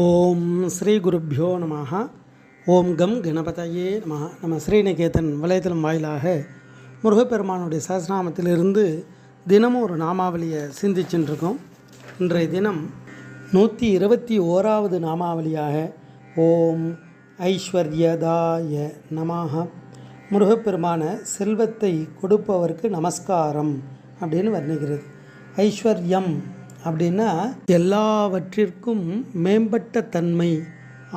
ஓம் ஸ்ரீ குருப்பியோ நம ஓம் கம் கணபதையே நம நம்ம ஸ்ரீநிகேதன் வலைத்தளம் வாயிலாக முருகப்பெருமானுடைய சஹசிரநாமத்திலிருந்து தினமும் ஒரு நாமாவளியை சிந்திச்சுட்டு இன்றைய தினம் நூற்றி இருபத்தி ஓராவது நாமாவளியாக ஓம் ஐஸ்வர்யதாய நமாக முருகப்பெருமான செல்வத்தை கொடுப்பவருக்கு நமஸ்காரம் அப்படின்னு வர்ணிக்கிறது. ஐஸ்வர்யம் அப்படின்னா எல்லாவற்றிற்கும் மேம்பட்ட தன்மை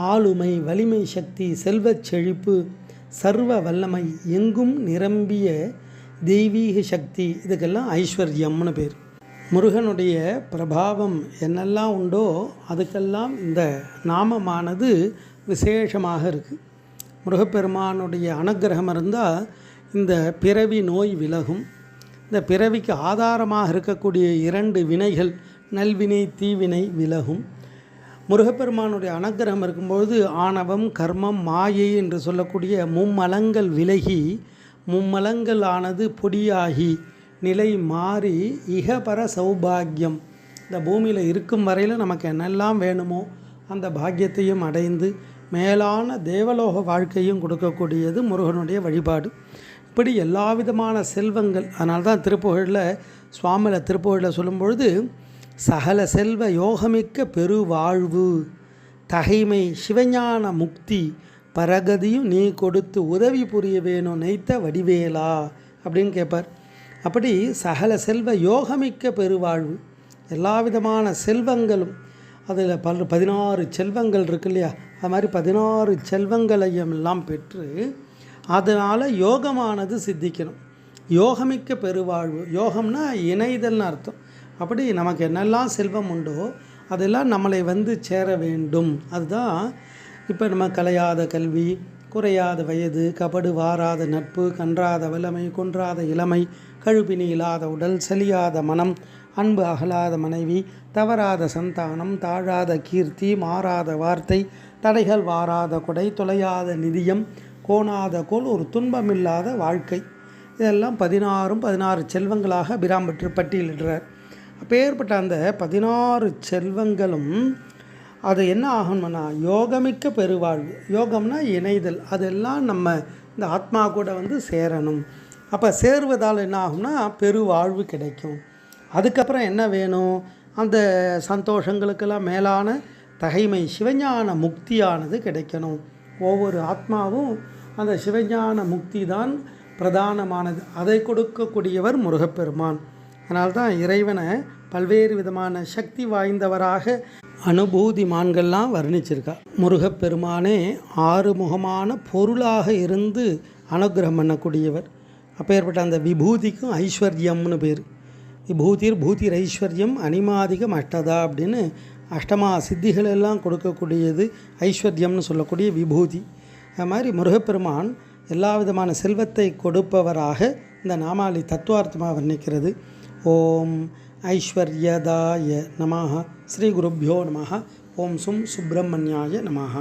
ஆளுமை வலிமை சக்தி செல்வச் செழிப்பு சர்வ வல்லமை எங்கும் நிரம்பிய தெய்வீக சக்தி. இதுக்கெல்லாம் ஐஸ்வர்யம்னு பேர். முருகனுடைய பிரபாவம் என்னெல்லாம் உண்டோ அதுக்கெல்லாம் இந்த நாமமானது விசேஷமாக இருக்குது முருகப்பெருமானுடைய அனுக்கிரகம் இருந்தால் இந்த பிறவி நோய் விலகும். இந்த பிறவிக்கு ஆதாரமாக இருக்கக்கூடிய இரண்டு வினைகள் நல்வினை தீவினை விலகும். முருகப்பெருமானுடைய அனுக்கிரகம் இருக்கும்பொழுது ஆணவம் கர்மம் மாயை என்று சொல்லக்கூடிய மும்மலங்கள் விலகி மும்மலங்கள் ஆனது பொடியாகி நிலை மாறி இகபர சௌபாகியம். இந்த பூமியில் இருக்கும் வரையில் நமக்கு என்னெல்லாம் வேணுமோ அந்த பாக்கியத்தையும் அடைந்து மேலான தேவலோக வாழ்க்கையும் கொடுக்கக்கூடியது முருகனுடைய வழிபாடு. இப்படி எல்லா விதமான செல்வங்கள் அதனால தான் திருப்புகழில் சுவாமியில் திருப்புகழில் சொல்லும்பொழுது சகல செல்வ யோகமிக்க பெருவாழ்வு தகைமை சிவஞான முக்தி பரகதியும் நீ கொடுத்து உதவி புரிய வேணும் நைத்த வடிவேலா அப்படின்னு கேட்பார் அப்படி சகல செல்வ யோகமிக்க பெருவாழ்வு எல்லா விதமான செல்வங்களும் அதில் பல் பதினாறு செல்வங்கள் இருக்கு இல்லையா? அது மாதிரி பதினாறு செல்வங்களையும் எல்லாம் பெற்று அதனால் யோகமானது சித்திக்கணும். யோகமிக்க பெருவாழ்வு யோகம்னா இணைதல்னு அர்த்தம். அப்படி நமக்கு என்னெல்லாம் செல்வம் உண்டோ அதெல்லாம் நம்மளை வந்து சேர வேண்டும். அதுதான் இப்போ நம்ம கலையாத கல்வி குறையாத வயது கபடு வாராத நட்பு கன்றாத வல்லமை குன்றாத இளமை கழுப்பினி இல்லாத உடல் செலியாத மனம் அன்பு அகலாத மனைவி தவறாத சந்தானம் தாழாத கீர்த்தி மாறாத வார்த்தை தடைகள் வாராத கொடை தொலையாத நிதியம் கோணாத கோல் ஒரு துன்பமில்லாத வாழ்க்கை. இதெல்லாம் பதினாறும் பதினாறு செல்வங்களாக பிராம்பற்று பட்டியலிடுறார். அப்பேற்பட்ட அந்த பதினாறு செல்வங்களும் அது என்ன ஆகணும்னா யோகமிக்க பெருவாழ்வு. யோகம்னா இணைதல். அதெல்லாம் நம்ம இந்த ஆத்மா கூட வந்து சேரணும். அப்போ சேருவதால் என்ன ஆகும்னா பெருவாழ்வு கிடைக்கும். அதுக்கப்புறம் என்ன வேணும்? அந்த சந்தோஷங்களுக்கெல்லாம் மேலான தகைமை சிவஞான முக்தியானது கிடைக்கணும். ஒவ்வொரு ஆத்மாவும் அந்த சிவஞான முக்தி தான் பிரதானமானது. அதை கொடுக்கக்கூடியவர் முருகப்பெருமான். அதனால்தான் இறைவனை பல்வேறு விதமான சக்தி வாய்ந்தவராக அனுபூதிமான்கள்லாம் வர்ணிச்சிருக்கா. முருகப்பெருமானே ஆறுமுகமான பொருளாக இருந்து அனுகிரகம் பண்ணக்கூடியவர். அப்பேற்பட்ட அந்த விபூதிக்கும் ஐஸ்வர்யம்னு பேர். விபூதிர் பூதிர் ஐஸ்வர்யம் அனிமாதிகம் அஷ்டதா அப்படின்னு அஷ்டமா சித்திகளெல்லாம் கொடுக்கக்கூடியது ஐஸ்வர்யம்னு சொல்லக்கூடிய விபூதி. அது மாதிரி முருகப்பெருமான் எல்லா விதமான செல்வத்தை கொடுப்பவராக இந்த நாமாளி தத்துவார்த்தமாக வர்ணிக்கிறது. ஓம் ஐஸ்வர்யதாய நமாக ஸ்ரீ குருப்பியோ நமः ஓம் சும் சுப்பிரமணியாய நமः